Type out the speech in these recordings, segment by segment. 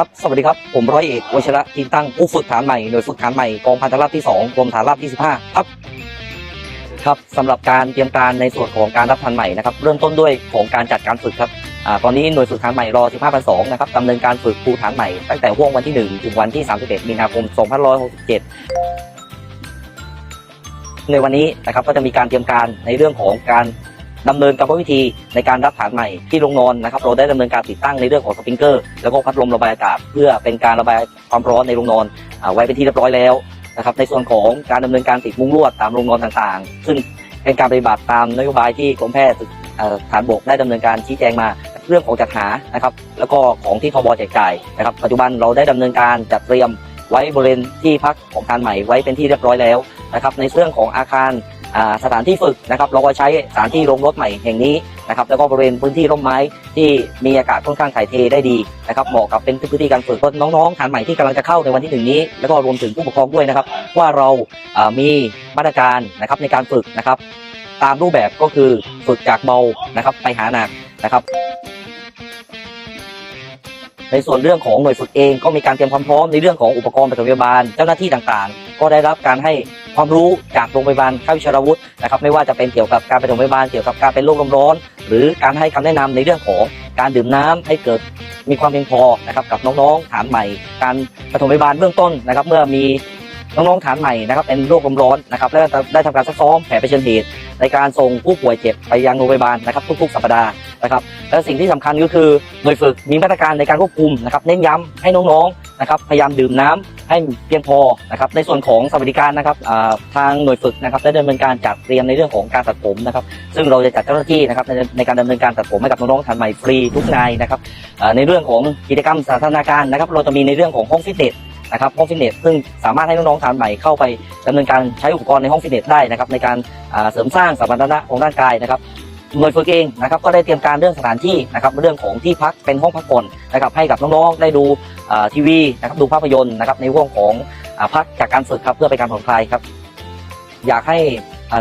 ครับ สวัสดีครับ ผมร้อยเอกวชิระทีมตั้งผู้ฝึกฐานใหม่ หน่วยฝึกฐานใหม่ กองพันธราบที่ 2 กรมฐานราบที่ 15 ครับ ครับสำหรับการเตรียมการในส่วนของการรับฐานใหม่นะครับ เริ่มต้นด้วยของการจัดการฝึกครับอ่าตอนนี้หน่วยฝึกฐานใหม่รอ 15,200 นะครับดำเนินการฝึกครูฐานใหม่ ตั้งแต่ห่วงวันที่ 1 ถึงวันที่ 31 มีนาคม 2567 ในวันนี้นะครับก็จะมีการเตรียมการในเรื่องของการ ดำเนินกรรมวิธีในการรับฐานใหม่ที่โรงนอนนะครับเราได้ดำเนินการติดตั้งในเรื่องของสปริงเกอร์แล้วก็พัดลมระบายอากาศ เพื่อเป็นการระบายความร้อนในโรงนอนอาไว้เป็นที่เรียบร้อยแล้วนะครับในส่วนของการดำเนินการติดมุ้งลวดตามโรงนอนต่างๆ ซึ่งเป็นการปฏิบัติตามนโยบายที่กรมแพทย์ฐานบกได้ดำเนินการชี้แจงมาเรื่องของจัดหานะครับ แล้วก็ของที่ทบแจกจ่ายนะครับ ปัจจุบันเราได้ดำเนินการจัดเตรียมไว้บริเวณที่พักของฐานใหม่ไว้เป็นที่เรียบร้อยแล้วนะครับ ในเรื่องของอาคาร สถานที่ฝึกนะครับเราก็ใช้สถานที่โรงรถใหม่แห่งนี้นะครับแล้วก็บริเวณพื้นที่ร่มไม้ที่มีอากาศค่อนข้างถ่ายเทได้ดีนะครับเหมาะกับเป็นพื้นที่การฝึกน้องๆฐานใหม่ที่กำลังจะเข้าในวันที่หนึ่งนี้ แล้วก็รวมถึงผู้ปกครองด้วยนะครับ ว่าเราอ่ามีมาตรการนะครับในการฝึกนะครับ ตามรูปแบบก็คือฝึกจากเบานะครับไปหาหนักนะครับในส่วนเรื่องของหน่วยฝึกเองก็มีการเตรียมความพร้อมในเรื่องของอุปกรณ์ปฐมพยาบาลเจ้าหน้าที่ต่างๆ ก็ได้รับการให้ความรู้จากโรงพยาบาลข้าวิชาวุธนะครับไม่ว่าจะเป็นเกี่ยวกับการไปฐมพยาบาลเกี่ยวกับการเป็นโรคลมร้อน หรือการให้คำแนะนำในเรื่องของการดื่มน้ำให้เกิดมีความเพียงพอนะครับกับน้องๆฐานใหม่ การปฐมพยาบาลเบื้องต้นนะครับ เมื่อมีน้องๆฐานใหม่นะครับเป็นโรคลมร้อนนะครับและได้ทำการซักซ้อมแผนเผชิญเหตุในการส่งผู้ป่วยเจ็บไปยังโรงพยาบาลนะครับทุกๆสัปดาห์นะครับและสิ่งที่สำคัญก็คือหน่วยฝึกมีมาตรการในการควบคุมนะครับเน้นย้ำให้น้องๆ นะครับพยายามดื่มน้ำให้เพียงพอนะครับในส่วนของสวัสดิการนะครับทางหน่วยฝึกนะครับได้ดำเนินการจัดเตรียมในเรื่องของการตัดผมนะครับซึ่งเราจะจัดเจ้าหน้าที่นะครับในในการดำเนินการตัดผมให้กับน้องๆทันใหม่ฟรีทุกนายนะครับในเรื่องของกิจกรรมสาธารณการนะครับเราจะมีในเรื่องของห้องฟิตเนสนะครับห้องฟิตเนสซึ่งสามารถให้น้องๆทานใหม่เข้าไปดำเนินการใช้อุปกรณ์ในห้องฟิตเนสได้นะครับในการเสริมสร้างสมรรถนะของร่างกายนะครับ หน่วยฝึกเองนะครับก็ได้เตรียมการเรื่องสถานที่นะครับเรื่องของที่พักเป็นห้องพักผ่อนนะครับให้กับน้องๆได้ดูทีวีนะครับดูภาพยนตร์นะครับในห่วงของอพักจากการฝึกครับเพื่อเป็นการผ่อนคลายครับอยากให้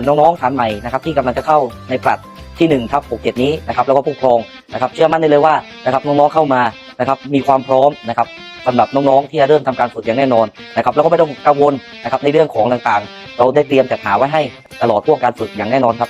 น้องๆฐานใหม่นะครับที่กำลังจะเข้าในปลัดที่1ทับ67 นี้นะครับแล้วก็ผู้ปกครองนะครับเชื่อมั่นได้เลยว่านะครับน้องๆเข้ามานะครับมีความพร้อมนะครับสำหรับน้องๆที่จะเริ่มทำการฝึกอย่างแน่นอนนะครับแล้วก็ไม่ต้องกังวลนะครับในเรื่องของต่างๆ เราได้เตรียมจัดหาไว้ให้ตลอดช่วงการฝึกอย่างแน่นอนครับ